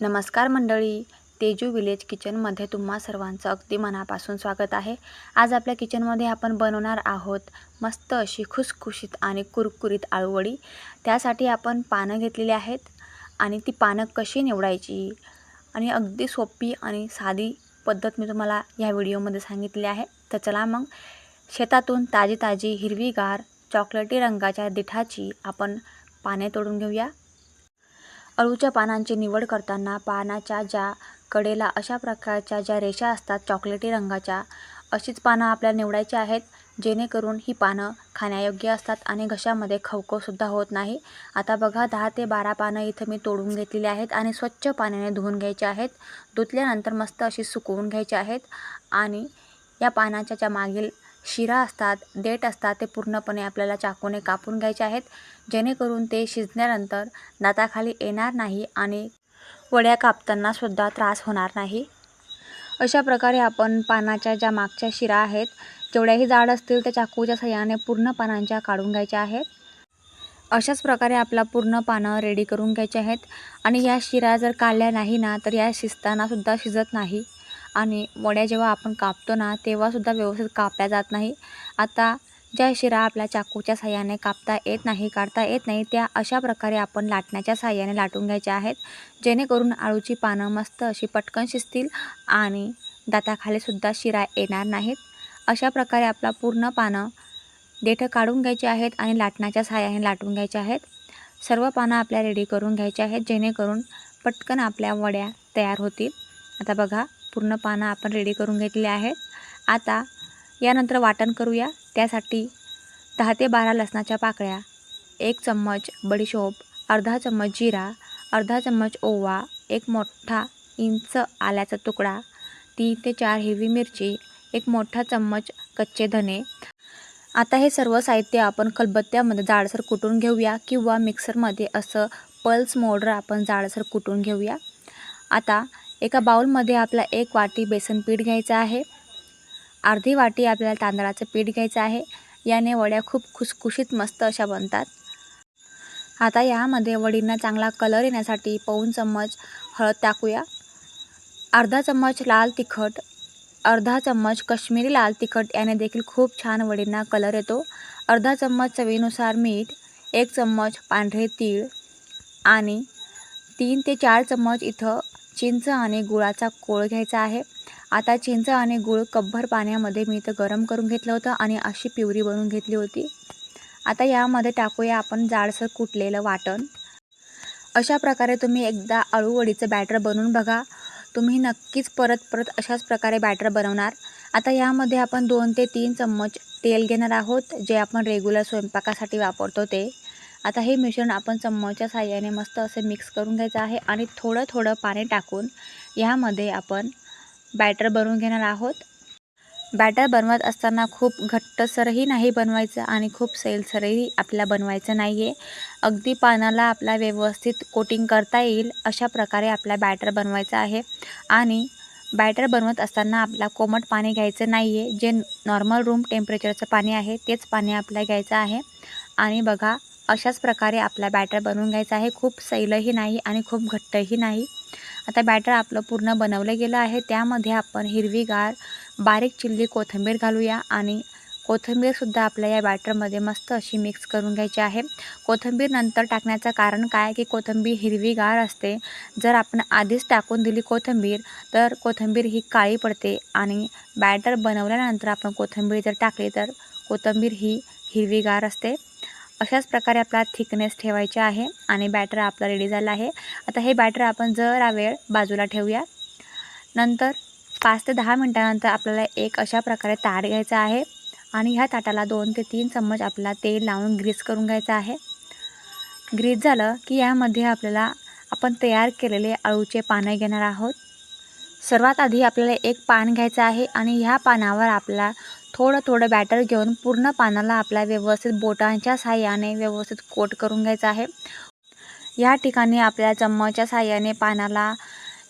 नमस्कार मंडळी तेजू विलेज किचनमध्ये तुम्हा सर्वांचं अगदी मनापासून स्वागत आहे. आज आपल्या किचनमध्ये आपण बनवणार आहोत मस्त अशी खुसखुशीत आणि कुरकुरीत आळूवडी. त्यासाठी आपण पानं घेतलेली आहेत आणि ती पानं कशी निवडायची आणि अगदी सोपी आणि साधी पद्धत मी तुम्हाला ह्या व्हिडिओमध्ये सांगितली आहे. तर चला मग शेतातून ताजी ताजी हिरवीगार चॉकलेटी रंगाच्या देठाची आपण पाने तोडून घेऊया. अळूच्या पानांची निवड करताना पानाच्या ज्या कडेला अशा प्रकारच्या ज्या रेषा असतात चॉकलेटी रंगाच्या अशीच पानं आपल्याला निवडायची आहेत जेणेकरून ही पानं खाण्यायोग्य असतात आणि घशामध्ये खवखवसुद्धा होत नाही. आता बघा दहा ते बारा पानं इथं मी तोडून घेतलेली आहेत आणि स्वच्छ पाण्याने धुवून घ्यायचे आहेत. धुतल्यानंतर मस्त अशी सुकवून घ्यायची आहेत आणि या पानाच्या ज्या मागील शिरा असतात देठ असतात ते पूर्णपणे आपल्याला चाकूने कापून घ्यायचे आहेत. जेणेकरून ते शिजल्यानंतर दाताखाली येणार नाही आणि वड्या कापतानासुद्धा त्रास होणार नाही. अशा प्रकारे आपण पानाच्या ज्या मागच्या शिरा आहेत जेवढ्याही जाड असतील त्या चाकूच्या सहाय्याने पूर्ण पानांच्या काढून घ्यायच्या आहेत. अशाच प्रकारे आपला पूर्ण पानं रेडी करून घ्यायचे आहेत. आणि या शिरा जर काढल्या नाही ना तर या शिजतानासुद्धा शिजत नाही. आणि वड्या जेव्हा आपण कापतो ना तेव्हासुद्धा व्यवस्थित कापल्या जात नाही. आता ज्या शिरा आपल्या चाकूच्या साह्याने कापता येत नाही काढता येत नाही त्या अशा प्रकारे आपण लाटण्याच्या साह्याने लाटून घ्यायच्या आहेत. जेणेकरून आळूची पानं मस्त अशी पटकन शिजतील आणि दाताखालीसुद्धा शिरा येणार नाहीत. अशा प्रकारे आपला पूर्ण पानं देठं काढून घ्यायचे आहेत आणि लाटण्याच्या साह्याने लाटून घ्यायचे आहेत. सर्व पानं आपल्या रेडी करून घ्यायचे आहेत जेणेकरून पटकन आपल्या वड्या तयार होतील. आता बघा पूर्ण पानं आपण रेडी करून घेतली आहेत. आता यानंतर वाटण करूया. त्यासाठी दहा ते बारा लसणाच्या पाकळ्या एक चम्मच बडीशोप अर्धा चम्मच जिरा अर्धा चम्मच ओवा एक मोठा इंच आल्याचा तुकडा तीन ते चार हिरवी मिरची एक मोठा चम्मच कच्चे धने. आता हे सर्व साहित्य आपण खलबत्त्यामध्ये जाडसर कुटून घेऊया किंवा मिक्सरमध्ये असं पल्स मोडर आपण जाडसर कुटून घेऊया. आता एका बाउलमध्ये आपला एक वाटी बेसन पीठ घ्यायचं आहे. अर्धी वाटी आपल्याला तांदळाचं पीठ घ्यायचं आहे. याने वड्या खूप खुसखुशीत मस्त अशा बनतात. आता यामध्ये वडींना चांगला कलर येण्यासाठी पाऊन चम्मच हळद टाकूया. अर्धा चम्मच लाल तिखट अर्धा चम्मच कश्मीरी लाल तिखट याने देखील खूप छान वडींना कलर येतो. अर्धा चम्मच चवीनुसार मीठ एक चम्मच पांढरे तीळ आणि तीन ते चार चम्मच इथं चिंच आणि गुळाचा कोळ घ्यायचा आहे. आता चिंच आणि गुळ कब्भर पाण्यामध्ये मी इथं गरम करून घेतलं होतं आणि अशी पिवरी बनवून घेतली होती. आता यामध्ये टाकूया आपण जाडसर कुटलेलं वाटण. अशा प्रकारे तुम्ही एकदा अळूवडीचं बॅटर बनवून बघा. तुम्ही नक्कीच परत परत अशाच प्रकारे बॅटर बनवणार. आता यामध्ये आपण दोन ते तीन चम्मच तेल घेणार आहोत जे आपण रेग्युलर स्वयंपाकासाठी वापरतो ते. आता हे मिश्रण आपण चम्मचच्या साह्याने मस्त असे मिक्स करून घ्यायचं आहे आणि थोडं थोडं पाणी टाकून यामध्ये आपण बॅटर बनवून घेणार आहोत. बॅटर बनवत असताना खूप घट्टसरही नाही बनवायचं आणि खूप सैलसरही आपल्याला बनवायचं नाही आहे अगदी पानाला आपला व्यवस्थित कोटिंग करता येईल अशा प्रकारे आपला बॅटर बनवायचा आहे. आणि बॅटर बनवत असताना आपला कोमट पाणी घ्यायचं नाही आहे जे नॉर्मल रूम टेम्परेचरचं पाणी आहे तेच पाणी आपल्याला घ्यायचं आहे. आणि बघा अशाच प्रकारे आपला बॅटर बनवून घ्यायचा आहे. खूप सैलही नाही आणि खूप घट्टही नाही. आता बॅटर आपलं पूर्ण बनवलं गेलं आहे. त्यामध्ये आपण हिरवीगार बारीक चिल्ली कोथिंबीर घालूया आणि कोथिंबीरसुद्धा आपल्या या बॅटरमध्ये मस्त अशी मिक्स करून घ्यायची आहे. कोथिंबीर नंतर टाकण्याचं कारण काय? की कोथिंबीर हिरवीगार असते. जर आपण आधीच टाकून दिली कोथिंबीर तर कोथिंबीर ही काळी पडते आणि बॅटर बनवल्यानंतर आपण कोथिंबीर जर टाकली तर कोथिंबीर ही हिरवीगार असते. अशाच प्रकारे आपला थिकनेस ठेवायचे आहे आणि बॅटर आपला रेडी झाला आहे. आता हे बॅटर आपण जरा वेळ बाजूला ठेवूया. नंतर पाच ते दहा मिनटानंतर आपल्याला एक अशा प्रकारे ताट घ्यायचं आहे आणि ह्या ताटाला दोन ते तीन चम्मच आपला तेल लावून ग्रीस करून घ्यायचं आहे. ग्रीस झालं की यामध्ये आपल्याला आपण तयार केलेले अळूचे पानं घेणार आहोत. सर्वात आधी आपल्याला एक पान घ्यायचं आहे आणि ह्या पानावर आपला थोडं थोडं बॅटर घेऊन पूर्ण पानाला आपल्या व्यवस्थित बोटांच्या साह्याने व्यवस्थित कोट करून घ्यायचं आहे. या ठिकाणी आपल्या चम्मचच्या साह्याने पानाला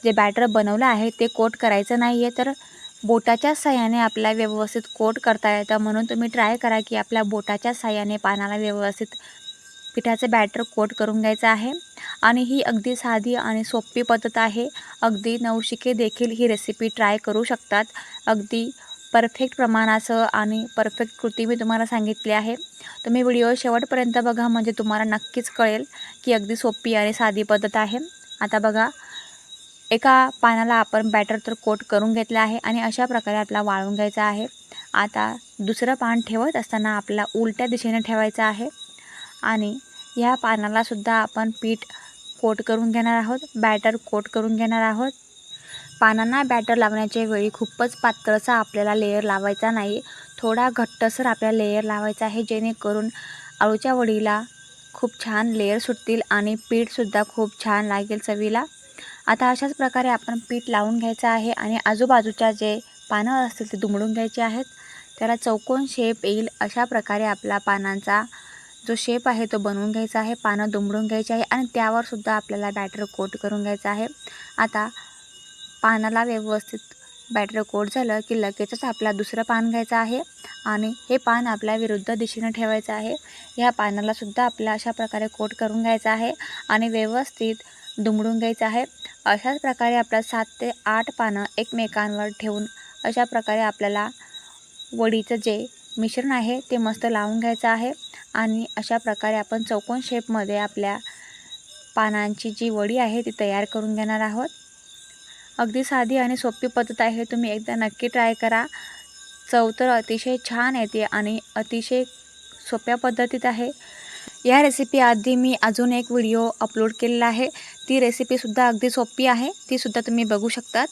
जे बॅटर बनवलं आहे ते कोट करायचं नाही आहे तर बोटाच्या साह्याने आपल्या व्यवस्थित कोट करता येतं म्हणून तुम्ही ट्राय करा की आपल्या बोटाच्या साह्याने पानाला व्यवस्थित पिठाचं बॅटर कोट करून घ्यायचं आहे. आणि ही अगदी साधी आणि सोपी पद्धत आहे. अगदी नवशिके देखील ही रेसिपी ट्राय करू शकतात. अगदी परफेक्ट प्रमाणाचं आणि परफेक्ट कृती मी तुम्हाला सांगितली आहे. तुम्ही व्हिडिओ शेवटपर्यंत बघा म्हणजे तुम्हाला नक्कीच कळेल की अगदी सोपी आणि साधी पद्धत आहे. आता बघा एका पानाला आपण बॅटर तर कोट करून घेतलं आहे आणि अशा प्रकारे आपला वाळून घ्यायचा आहे. आता दुसरं पान ठेवत असताना आपला उलट्या दिशेने ठेवायचं आहे आणि ह्या पानालासुद्धा आपण पीठ कोट करून घेणार आहोत बॅटर कोट करून घेणार आहोत. पानांना बॅटर लावण्याच्या वेळी खूपच पातळसा आपल्याला लेयर लावायचा नाही. थोडा घट्टसर आपल्याला लेयर लावायचा आहे जेणेकरून आळूच्या वडीला खूप छान लेयर सुटतील आणि पीठसुद्धा खूप छान लागेल चवीला. आता अशाच प्रकारे आपण पीठ लावून घ्यायचं आहे आणि आजूबाजूच्या जे पानं असतील ते दुमडून घ्यायचे आहेत. त्याला चौकोन शेप येईल अशा प्रकारे आपला पानांचा जो शेप आहे तो बनवून घ्यायचा आहे. पानं दुमडून घ्यायची आहे आणि त्यावरसुद्धा आपल्याला बॅटर कोट करून घ्यायचं आहे. आता पानाला व्यवस्थित बॅटर कोट झालं की लगेचच आपला दुसरं पान घ्यायचं आहे. आणि हे पान आपल्या विरुद्ध दिशेने ठेवायचं आहे. ह्या पानाला सुद्धा आपल्या अशा प्रकारे कोट करून घ्यायचं आहे आणि व्यवस्थित दुमडून घ्यायचं आहे. अशाच प्रकारे आपल्या सात ते आठ पानं एकमेकांवर ठेवून अशा प्रकारे आपल्याला वडीचं जे मिश्रण आहे ते मस्त लावून घ्यायचं आहे. आणि अशा प्रकारे आपण चौकोन शेपमध्ये आपल्या पानांची जी वडी आहे ती तयार करून घेणार आहोत. अगदी साधी आणि सोपी पद्धत आहे. तुम्ही एकदा नक्की ट्राय करा. चव तर अतिशय छान येते आणि अतिशय सोप्या पद्धतीत आहे. या रेसिपी आधी मी अजून एक व्हिडिओ अपलोड केलेला आहे. ती रेसिपीसुद्धा अगदी सोपी आहे. तीसुद्धा तुम्ही बघू शकतात.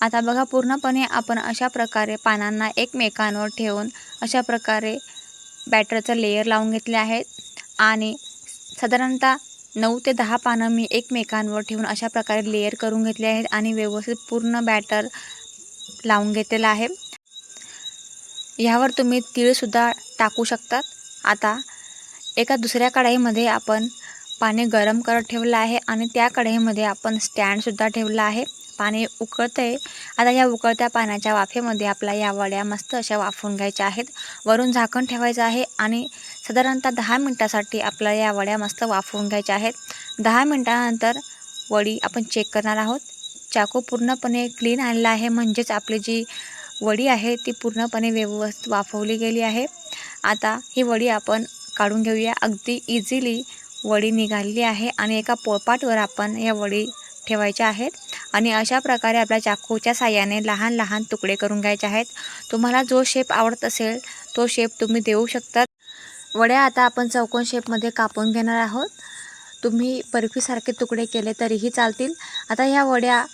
आता बघा पूर्णपणे आपण अशा प्रकारे पानांना एकमेकांवर ठेवून अशा प्रकारे बॅटरचं लेयर लावून घेतले आहेत आणि साधारणतः नऊ ते दहा पानं मी एकमेकांवर ठेवून अशा प्रकारे लेयर करून घेतले आहेत आणि व्यवस्थित पूर्ण बॅटर लावून घेतलेला आहे. ह्यावर तुम्ही तीळसुद्धा टाकू शकतात. आता एका दुसऱ्या कढईमध्ये आपण पाणी गरम करत ठेवलं आहे आणि त्या कढईमध्ये आपण स्टँडसुद्धा ठेवला आहे. पाणी उकळतं आहे आता या उकळत्या पाण्याच्या वाफेमध्ये आपल्या या वड्या मस्त अशा वाफून घ्यायच्या आहेत. वरून झाकण ठेवायचं आहे आणि साधारणतः दहा मिनटासाठी आपल्या या वड्या मस्त वाफवून घ्यायच्या आहेत. दहा मिनटानंतर वडी आपण चेक करणार आहोत. चाकू पूर्णपणे क्लीन आणला आहे. म्हणजेच आपली जी वडी आहे ती पूर्णपणे व्यवस्थित वाफवली गेली आहे. आता ही वडी आपण काढून घेऊया. अगदी इझिली वडी निघालेली आहे आणि एका पोळपाटवर आपण या वडी ठेवायच्या आहेत. आणि अशा प्रकारे आपल्या चाकूच्या साह्याने लहान लहान तुकडे करून घ्यायचे आहेत. तुम्हाला जो शेप आवडत असेल तो शेप तुम्ही देऊ शकतात. वड्या आता आपण चौकोन शेपमध्ये कापून घेणार आहोत. तुम्ही बर्फीसारखे तुकडे केले तरीही चालतील. आता ह्या वड्या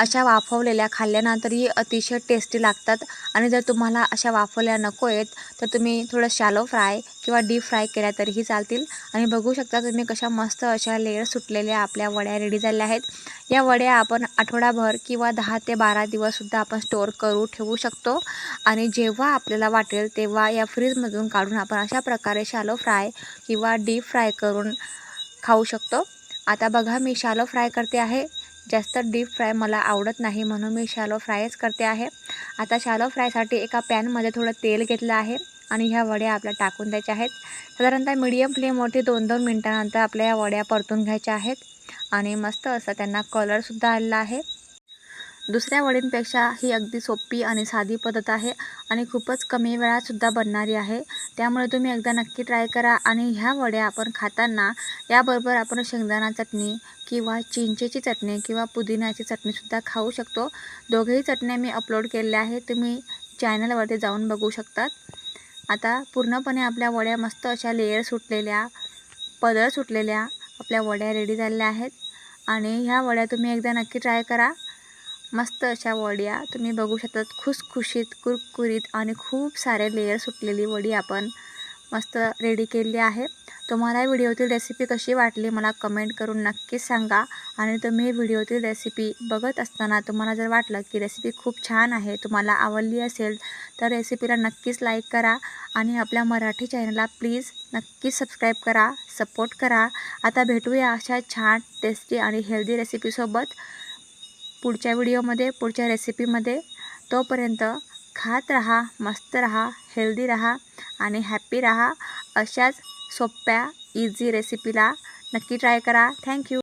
अशा वाफवलेल्या खाल्ल्यानंतरही अतिशय टेस्टी लागतात. आणि जर तुम्हाला अशा वाफवल्या नको आहेत तर तुम्ही थोडं शॅलो फ्राय किंवा डीप फ्राय केल्या तरीही चालतील. आणि बघू शकता तुम्ही कशा मस्त अशा लेयर सुटलेल्या आपल्या वड्या रेडी झाल्या आहेत. या वड्या आपण आठवडाभर किंवा दहा ते बारा दिवससुद्धा आपण स्टोअर करू ठेवू शकतो. आणि जेव्हा आपल्याला वाटेल तेव्हा या फ्रीजमधून काढून आपण अशा प्रकारे शॅलो फ्राय किंवा डीप फ्राय करून खाऊ शकतो. आता बघा मी शॅलो फ्राय करते आहे. जास्त डीप फ्राय मला आवडत नाही म्हणून मी शॅलो फ्रायच करते आहे. आता शॅलो फ्रायसाठी एका पॅनमध्ये थोडं तेल घेतलं आहे आणि ह्या वड्या आपल्या टाकून द्यायच्या आहेत. साधारणतः मीडियम फ्लेमवरती दोन दोन मिनटानंतर आपल्या या वड्या परतून घ्यायच्या आहेत. आणि मस्त असा त्यांना कलरसुद्धा आलेला आहे. दुसऱ्या वडींपेक्षा ही अगदी सोपी आणि साधी पद्धत आहे आणि खूपच कमी वेळातसुद्धा बनणारी आहे. त्यामुळे तुम्ही एकदा नक्की ट्राय करा आणि ह्या वड्या आपण खाताना याबरोबर आपण शेंगदाणा चटणी किंवा चिंचेची चटणी किंवा पुदिन्याची चटणीसुद्धा खाऊ शकतो. दोघेही चटण्या मी अपलोड केलेल्या आहेत. तुम्ही चॅनलवरती जाऊन बघू शकतात. आता पूर्णपणे आपल्या वड्या मस्त अशा लेयर सुटलेल्या पदळ सुटलेल्या आपल्या वड्या रेडी झालेल्या आहेत. आणि ह्या वड्या तुम्ही एकदा नक्की ट्राय करा. मस्त अशा वड्या. तुम्ही बघू शकतात खुसखुशीत कुरकुरीत आणि खूप सारे लेयर सुटलेली वडी आपण मस्त रेडी केलेली आहे. तुम्हाला व्हिडिओतील रेसिपी कशी वाटली मला कमेंट करून नक्कीच सांगा. आणि तुम्ही व्हिडिओतील रेसिपी बघत असताना तुम्हाला जर वाटलं की रेसिपी खूप छान आहे तुम्हाला आवडली असेल तर रेसिपीला नक्कीच लाईक करा. आणि आपल्या मराठी चॅनलला प्लीज नक्कीच सबस्क्राईब करा सपोर्ट करा. आता भेटूया अशा छान टेस्टी आणि हेल्दी रेसिपीसोबत पुढच्या व्हिडिओमध्ये पुढच्या रेसिपीमध्ये. तोपर्यंत खात रहा मस्त रहा हेल्दी रहा आणि हॅप्पी रहा. अशाच सोप्या इझी रेसिपीला नक्की ट्राय करा. थँक्यू